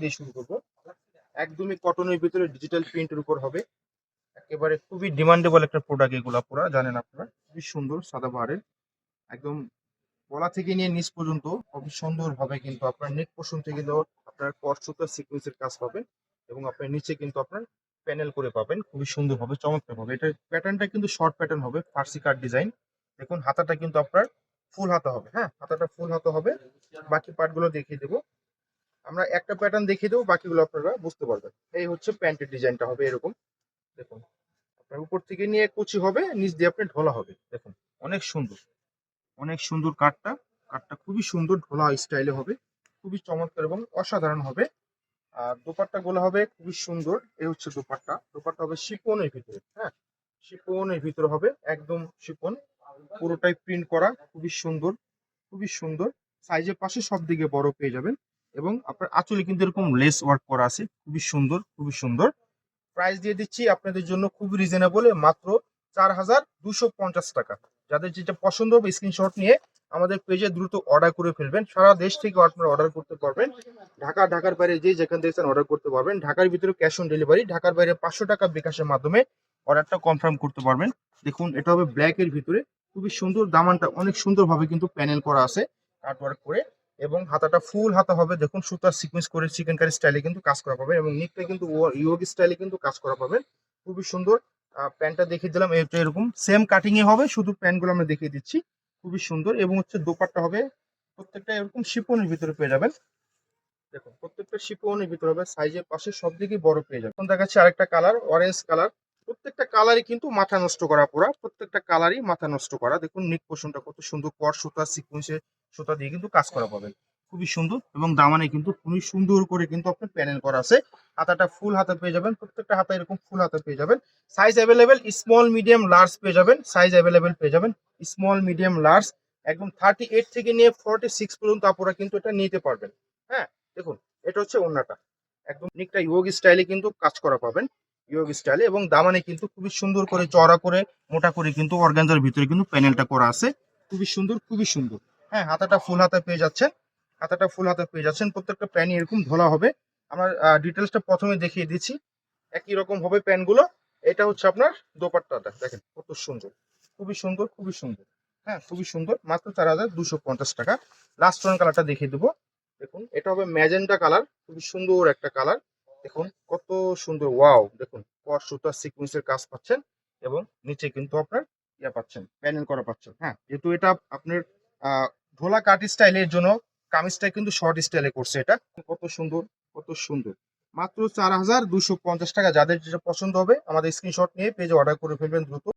দিয়ে শুরু করব। একদমই কটনের ভিতরে ডিজিটাল প্রিন্টের উপর হবে। একেবারে খুবই ডিমান্ডেবল একটা প্রোডাক্ট এগুলা পুরা জানেন আপনারা। খুবই সুন্দর সাদা বাহারের একদম গলা থেকে নিয়ে নিচ পর্যন্ত খুবই সুন্দর ভাবে কিন্তু আপনার নেট পোষণ থেকে আপনার কষ্টতা সিকুয়েন্সের কাজ পাবেন এবং আপনার নিচে কিন্তু আপনার প্যানেল করে পাবেন। খুবই সুন্দর হবে, চমৎকার হবে। এটা প্যাটার্নটা কিন্তু শর্ট প্যাটার্ন হবে ফার্সি কাট ডিজাইন দেখুন, হাতাটা কিন্তু আপনার ফুল হাতা হবে হ্যাঁ? হাতাটা ফুল হাতা হবে। বাকি পার্টগুলো দেখিয়ে দেবো। আমরা একটা প্যাটার্ন দেখিয়ে দেবো, বাকিগুলো আপনারা বুঝতে পারবেন। এই হচ্ছে প্যান্টের ডিজাইনটা হবে এরকম। দেখুন, আপনার উপর থেকে নিয়ে কুচি হবে, নিচ দিয়ে আপনি ঢোলা হবে। দেখুন, অনেক সুন্দর। অনেক সুন্দর কাঠটা। কাঠটা খুবই সুন্দর ঢোলা স্টাইলে হবে। খুবই চমৎকার এবং অসাধারণ হবে। আর দোপাট্টা গুলো হবে, খুবই সুন্দর। এই হচ্ছে দোপাট্টা। দোপাট্টা হবে শিপনের ভিতরে হ্যাঁ? শিপনের ভিতরে হবে, একদম শিপন পুরোটাই প্রিন্ট করা, খুবই সুন্দর। খুবই সুন্দর। সাইজের পাশে সব দিকে বড় পেয়ে যাবেন। এবং আপনার আঁচলে কিন্তু এরকম লেস ওয়ার্ক করা আছে। খুবই সুন্দর খুবই সুন্দর। প্রাইস দিয়ে দিচ্ছি আপনাদের জন্য খুবই রিজনেবল মাত্র চার হাজার দুশো পঞ্চাশ টাকা। যাদের যেটা পছন্দ হবে স্ক্রিনশট নিয়ে আমাদের পেজে দ্রুত অর্ডার করে ফেলবেন। সারা দেশ থেকে আপনারা অর্ডার করতে পারবেন। ঢাকা, ঢাকার বাইরে যে যেখান থেকে অর্ডার করতে পারবেন। ঢাকার ভিতরে ক্যাশ অন ডেলিভারি ঢাকার বাইরে পাঁচশো টাকা বিকাশের মাধ্যমে অর্ডারটা কনফার্ম করতে পারবেন। দেখুন, এটা হবে ব্ল্যাক এর ভিতরে। খুবই সুন্দর, দামানটা অনেক সুন্দরভাবে কিন্তু প্যানেল করা আছে। কাটওয়ার্ক করে এবং হাতাটা ফুল হাতা হবে, দেখুন সুতার সিকোয়েন্স করে চিকেন কারি স্টাইলে কিন্তু কাজ করা পাবে এবং নিকটা কিন্তু ইয়োগ স্টাইলে কিন্তু কাজ করা পাবে খুবই সুন্দর। প্যান্টটা দেখিয়ে দিলাম, এটা এরকম সেম কাটিং এ হবে, শুধু প্যান্টগুলো আমরা দেখিয়ে দিচ্ছি। খুবই সুন্দর এবং হচ্ছে দোপাট্টা হবে, প্রত্যেকটা এরকম শিপনের ভিতরে পেয়ে যাবেন। দেখুন, প্রত্যেকটা শিপনের ভিতরে হবে সাইজের পাশে সব দিকেই বড় পেয়ে যাবেন। এখন দেখাচ্ছি আরেকটা কালার অরেঞ্জ কালার প্রত্যেকটা কালারই কিন্তু মাথা নষ্ট করা পুরা, প্রত্যেকটা কালারই মাথা নষ্ট করা। দেখুন নিক পোষণটা কত সুন্দর কর সুতা সিকুয়েন্সের সুতা দিয়ে কিন্তু কাজ করা পাবেন। খুবই সুন্দর এবং দামানে কিন্তু খুবই সুন্দর করে কিন্তু আপনার প্যানেল করা আছে। হাতাটা ফুল হাতা পেয়ে যাবেন, প্রত্যেকটা হাতা এরকম ফুল হাতা পেয়ে যাবেন। Size available small medium large পেয়ে যাবেন। সাইজ অ্যাভেলেবেল পেয়ে যাবেন স্মল মিডিয়াম লার্জ একদম থার্টি এইট থেকে নিয়ে ফর্টি সিক্স পর্যন্ত আপনারা কিন্তু এটা নিতে পারবেন। হ্যাঁ দেখুন, এটা হচ্ছে অন্যটা একদম নিকটা ইয়োগ স্টাইলে কিন্তু কাজ করা পাবেন। ইয়োগ স্টাইলে এবং দামানে কিন্তু খুবই সুন্দর করে চড়া করে, মোটা করে কিন্তু অর্গানজার ভিতরে কিন্তু প্যানেলটা করা আছে। খুবই সুন্দর খুবই সুন্দর। হ্যাঁ হাতাটা ফুল হাতা পেয়ে যাচ্ছেন হাতাটা ফুল হাতা পেয়ে যাচ্ছেন। প্রত্যেকটা প্যানই এরকম ধোলা হবে। আমার ডিটেলসটা প্রথমে দেখিয়ে দিচ্ছি। একই রকম হবে প্যানগুলো। এটা হচ্ছে আপনার দোপাট্টাটা। দেখেন, কত সুন্দর। খুবই সুন্দর খুবই সুন্দর। হ্যাঁ খুবই সুন্দর। মাত্র চার হাজার দুশো পঞ্চাশ টাকা। লাস্ট ওয়ান কালারটা দেখিয়ে দেবো। দেখুন, এটা হবে ম্যাজেন্টা কালার। খুবই সুন্দর একটা কালার। দেখুন, কত সুন্দর ওয়াও দেখুন কর সুতার সিকুয়েন্সের কাজ পাচ্ছেন এবং নিচে কিন্তু আপনার ইয়া পাচ্ছেন প্যানেল করা পাচ্ছেন হ্যাঁ যেহেতু এটা আপনার ঢোলা কাট স্টাইলের জন্য কামিজটা কিন্তু শর্ট স্টাইলে করছে এটা। কত সুন্দর কত সুন্দর। মাত্র চার হাজার দুশো পঞ্চাশ টাকা, যাদের যেটা পছন্দ হবে, আমাদের স্ক্রিনশট নিয়ে পেজে অর্ডার করে ফেলবেন দ্রুত।